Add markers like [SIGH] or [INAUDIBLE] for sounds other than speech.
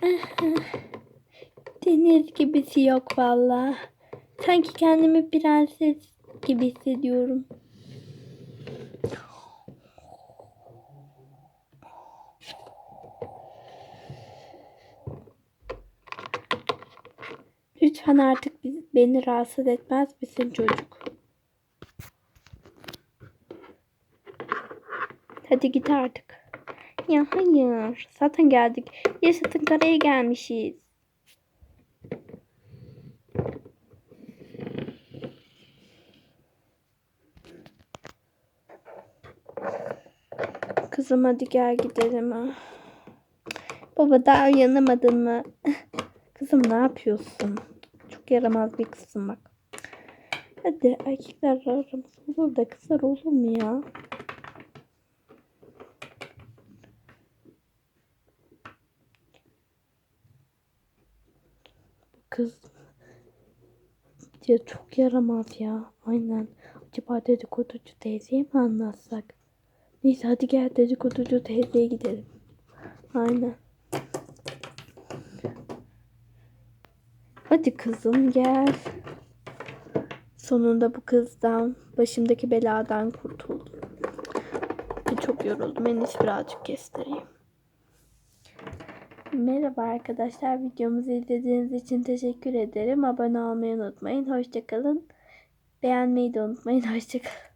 [LAUGHS] Deniz gibisi yok valla. Sanki kendimi prenses gibi hissediyorum. Lütfen artık beni rahatsız etmez misin çocuk? Hadi git artık. Ya hayır. Zaten geldik. Yaşasın karaya gelmişiz. Kızım hadi gel gidelim. ha. Baba daha uyanamadın mı? [LAUGHS] Kızım ne yapıyorsun? Çok yaramaz bir kızsın bak. Hadi erkekler aramız olur da kızlar olur mu ya? Kız ya çok yaramaz ya. Aynen. Acaba dedikoducu teyzeye mi anlatsak? Neyse hadi gel dedikoducu teyzeye gidelim. Aynen. Hadi kızım gel. Sonunda bu kızdan, başımdaki beladan kurtuldum. Çok yoruldum. En birazcık kestireyim. Merhaba arkadaşlar. Videomuzu izlediğiniz için teşekkür ederim. Abone olmayı unutmayın. Hoşçakalın. Beğenmeyi de unutmayın. [LAUGHS] Hoşçakalın.